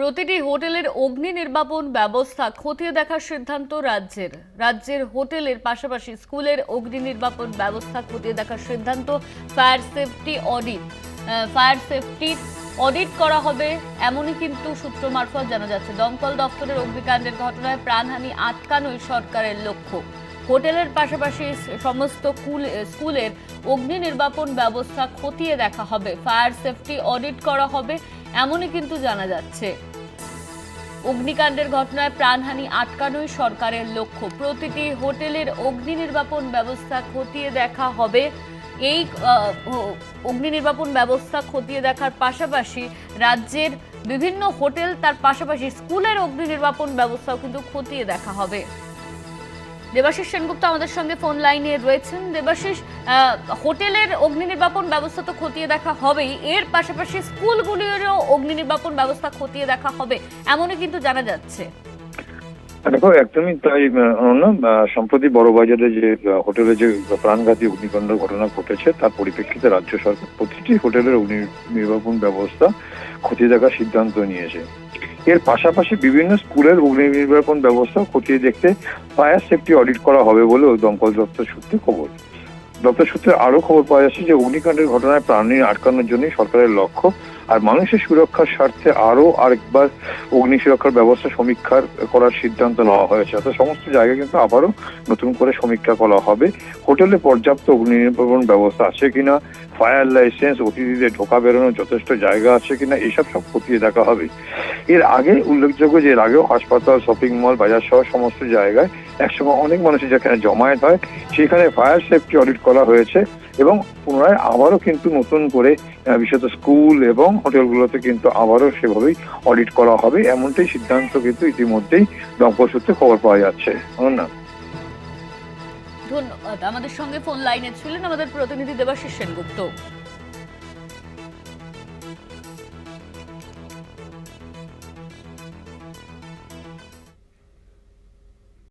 প্রতিটি হোটেলের অগ্নি নির্বাপন ব্যবস্থা খতিয়ে দেখার সিদ্ধান্ত রাজ্যের। রাজ্যের হোটেলের পাশাপাশি স্কুলের অগ্নি নির্বাপন ব্যবস্থা খতিয়ে দেখার সিদ্ধান্ত ফায়ার সেফটি অডিট। ফায়ার সেফটির অডিট করা হবে, এমনই কিন্তু সূত্র মারফত জানা যাচ্ছে। দমকল দপ্তরের অগ্নিকাণ্ডের ঘটনায় প্রাণহানি আটকানোই সরকারের লক্ষ্য। হোটেলের পাশাপাশি সমস্ত কুল- স্কুলের অগ্নি নির্বাপন ব্যবস্থা খতিয়ে দেখা হবে। ফায়ার সেফটি অডিট করা হবে, এমনই কিন্তু জানা যাচ্ছে। অগ্নিকাণ্ডের ঘটনায় প্রাণহানি আটকানোই সরকারের লক্ষ্য। প্রতিটি হোটেলের অগ্নি নির্বাপন ব্যবস্থা খতিয়ে দেখা হবে। এই অগ্নি নির্বাপন ব্যবস্থা খতিয়ে দেখার পাশাপাশি রাজ্যের বিভিন্ন হোটেল তার পাশাপাশি স্কুলের অগ্নি নির্বাপন ব্যবস্থাও কিন্তু খতিয়ে দেখা হবে। দেবাশিস সেনগুপ্ত আমাদের সঙ্গে ফোন লাইনে রয়েছেন। দেবাশিস হোটেলের অগ্নি নির্বাপন ব্যবস্থা তো খতিয়ে দেখা হবেই। এর পাশাপাশি স্কুলগুলিরও অগ্নি নির্বাপন ব্যবস্থা খতিয়ে দেখা হবে এমনই কিন্তু জানা যাচ্ছে। দেখো একদমই তাই আহ, সম্প্রতি বড়বাজারে যে হোটেলে যে প্রাণঘাতী অগ্নিকাণ্ড ঘটনা ঘটেছে তার পরিপ্রেক্ষিতে রাজ্য সরকার প্রতিটি হোটেলের অগ্নি নির্বাপন ব্যবস্থা খতিয়ে দেখার সিদ্ধান্ত নিয়েছে। এর পাশাপাশি বিভিন্ন স্কুলের অগ্নি নির্বাপন ব্যবস্থা খতিয়ে দেখতে ফায়ার সেফটি অডিট করা হবে বলেও দমকল দপ্তর সূত্রে খবর। দপ্তর সূত্রে আরও খবর পাওয়া যাচ্ছে যে অগ্নিকাণ্ডের ঘটনায় প্রাণী আটকানোর জন্যই সরকারের লক্ষ্য আর মানুষের সুরক্ষার স্বার্থে আরও আরেকবার অগ্নি সুরক্ষার ব্যবস্থা সমীক্ষার করার সিদ্ধান্ত নেওয়া হয়েছে। অর্থাৎ সমস্ত জায়গায় কিন্তু আবারও নতুন করে সমীক্ষা করা হবে। হোটেলে পর্যাপ্ত অগ্নি নির্বাপন ব্যবস্থা আছে কিনা, ফায়ার লাইসেন্স, অতিথিদের ঢোকা বেরোনোর যথেষ্ট জায়গা আছে কিনা, এসব সব খতিয়ে দেখা হবে। এর আগে উল্লেখযোগ্য যে, এর আগেও হাসপাতাল, শপিং মল বাজার সহ সমস্ত জায়গায় একসময় অনেক মানুষের যেখানে জমায়েত হয়, সেখানে ফায়ার সেফটি অডিট করা হয়েছে এবং পুনরায় আবারও কিন্তু নতুন করে বিশেষত স্কুল এবং হোটেলগুলোতে কিন্তু আবারও সেভাবেই অডিট করা হবে, এমনটাই সিদ্ধান্ত কিন্তু ইতিমধ্যেই দমকল সূত্রে খবর পাওয়া যাচ্ছে। না? ধন্যবাদ। আমাদের সঙ্গে ফোন লাইনে ছিলেন আমাদের প্রতিনিধি দেবাশিস সেনগুপ্ত।